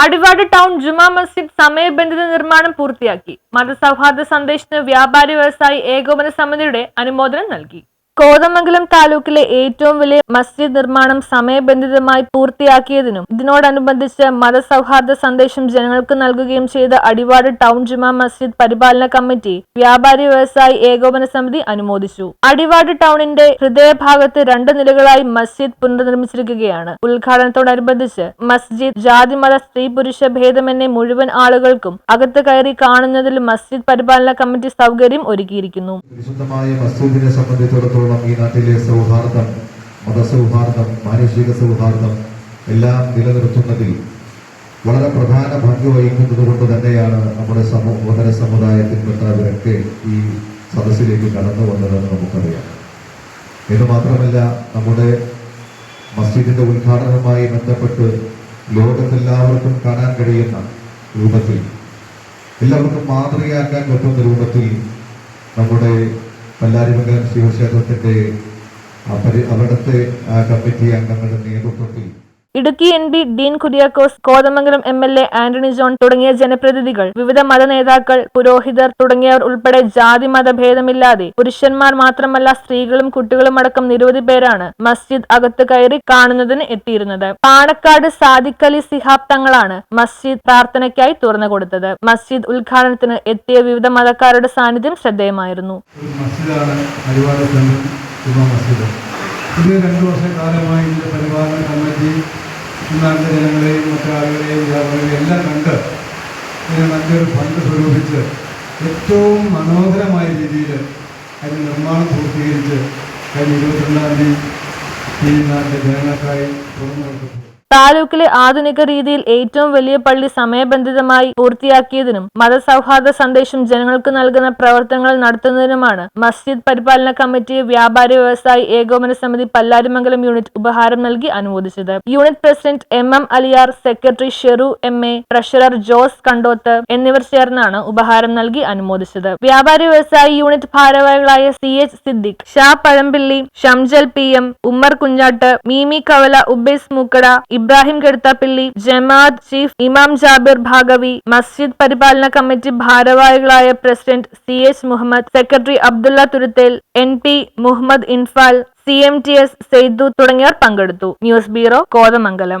Adivad town Juma Masjid സമയബന്ധിത നിർമ്മാണം പൂർത്തിയാക്കി. മതസൗഹാർദ്ദ സന്ദേശത്തിന് വ്യാപാരി വ്യവസായി ഏകോപന സമിതിയുടെ അനുമോദനം നൽകി. കോതമംഗലം താലൂക്കിലെ ഏറ്റവും വലിയ മസ്ജിദ് നിർമ്മാണം സമയബന്ധിതമായി പൂർത്തിയാക്കിയതിനും ഇതിനോടനുബന്ധിച്ച് മതസൗഹാർദ്ദ സന്ദേശം ജനങ്ങൾക്ക് നൽകുകയും ചെയ്ത അടിവാട് ടൗൺ ജുമാ മസ്ജിദ് പരിപാലന കമ്മിറ്റി വ്യാപാരി വ്യവസായി ഏകോപന സമിതി അനുമോദിച്ചു. അടിവാട് ടൗണിന്റെ ഹൃദയഭാഗത്ത് രണ്ട് നിലകളായി മസ്ജിദ് പുനർനിർമ്മിച്ചിരിക്കുകയാണ്. ഉദ്ഘാടനത്തോടനുബന്ധിച്ച് മസ്ജിദ് ജാതിമത സ്ത്രീ പുരുഷ ഭേദമെന്നെ മുഴുവൻ ആളുകൾക്കും അകത്ത് കയറി കാണുന്നതിൽ മസ്ജിദ് പരിപാലന കമ്മിറ്റി സൗകര്യം ഒരുക്കിയിരിക്കുന്നു. സംബന്ധിച്ചിടത്തോളം ഈ നാട്ടിലെ സൗഹാർദ്ദം മതസൗഹാർദ്ദം മാനുഷിക സൗഹാർദ്ദം എല്ലാം നിലനിർത്തുന്നതിൽ വളരെ പ്രധാന പങ്ക് വഹിക്കുന്നത് കൊണ്ട് തന്നെയാണ് നമ്മുടെ സമൂഹ സമുദായത്തിൽപ്പെട്ടവരൊക്കെ ഈ സദസ്സിലേക്ക് കടന്നു വന്നതെന്ന് നമുക്കറിയാം. എന്ന് മാത്രമല്ല നമ്മുടെ മസ്ജിദിന്റെ ഉദ്ഘാടനവുമായി ബന്ധപ്പെട്ട് ലോകത്തെല്ലാവർക്കും കാണാൻ കഴിയുന്ന രൂപത്തിൽ എല്ലാവർക്കും മാതൃകയാക്കാൻ പറ്റുന്ന രൂപത്തിൽ നമ്മുടെ പല്ലാരിമംഗലം ശിവക്ഷേത്രത്തിന്റെ ആ അവിടുത്തെ കമ്മിറ്റി അംഗങ്ങളുടെ നേതൃത്വത്തിൽ Idukki M P Dean Kuriakose Kothamangalam M L A Antony John തുടങ്ങിയ ജനപ്രതിനിധികൾ വിവിധ മത നേതാക്കൾ പുരോഹിതർ തുടങ്ങിയവർ ഉൾപ്പെടെ ജാതി മതഭേദമില്ലാതെ പുരുഷന്മാർ മാത്രമല്ല സ്ത്രീകളും കുട്ടികളും അടക്കം നിരവധി പേരാണ് മസ്ജിദ് അകത്ത് കയറി കാണുന്നതിന് എത്തിയിരുന്നത്. പാണക്കാട് സാദിഖലി സിഹാബ് തങ്ങളാണ് മസ്ജിദ് പ്രാർത്ഥനയ്ക്കായി തുറന്നു കൊടുത്തത്. മസ്ജിദ് ഉദ്ഘാടനത്തിന് എത്തിയ വിവിധ മതക്കാരുടെ സാന്നിധ്യം ശ്രദ്ധേയമായിരുന്നു. ഇത് രണ്ട് വർഷക്കാലമായി ഇതിന്റെ പരിപാലന കമ്മിറ്റി നാട്ടിലെ ജനങ്ങളെയും മറ്റാളുകളെയും വ്യാപാരികളെയും എല്ലാം കണ്ട് ഇതിനെ നല്ലൊരു ഫണ്ട് സ്വരൂപിച്ച് ഏറ്റവും മനോഹരമായ രീതിയിൽ അതിന് നിർമ്മാണം പൂർത്തീകരിച്ച് കഴിഞ്ഞ ഇരുപത്തിരണ്ടാം തീയതി ഈ നാട്ടിലെ ജനങ്ങൾക്കായി തുറന്നു താലൂക്കിലെ ആധുനിക രീതിയിൽ ഏറ്റവും വലിയ പള്ളി സമയബന്ധിതമായി പൂർത്തിയാക്കിയതിനും മതസൗഹാർദ്ദ സന്ദേശം ജനങ്ങൾക്ക് നൽകുന്ന പ്രവർത്തനങ്ങൾ നടത്തുന്നതിനുമാണ് മസ്ജിദ് പരിപാലന കമ്മിറ്റി വ്യാപാരി വ്യവസായി ഏകോപന സമിതി പല്ലാരിമംഗലം യൂണിറ്റ് ഉപഹാരം നൽകി അനുമോദിച്ചത്. Unit president M M Aliyar secretary Sheru M A treasurer Jose Kandoth എന്നിവർ ചേർന്നാണ് ഉപഹാരം നൽകി അനുമോദിച്ചത്. വ്യാപാരി വ്യവസായി യൂണിറ്റ് ഭാരവാഹികളായ C H Siddique Sha Pazhampilly Shamjal P M Ummar Kunjattu Meemi കവല ഉബേസ് മൂക്കട ഇബ്രാഹിം കെടുത്താപ്പിള്ളി ജമാഅത്ത് ചീഫ് ഇമാം ജാബിർ ഭാഗവി മസ്ജിദ് പരിപാലന കമ്മിറ്റി ഭാരവാഹികളായ president C H Muhammad secretary Abdulla Thuruthel N P Muhammad Infal C M T S Saidu തുടങ്ങിയവർ പങ്കെടുത്തു. News bureau Kothamangalam.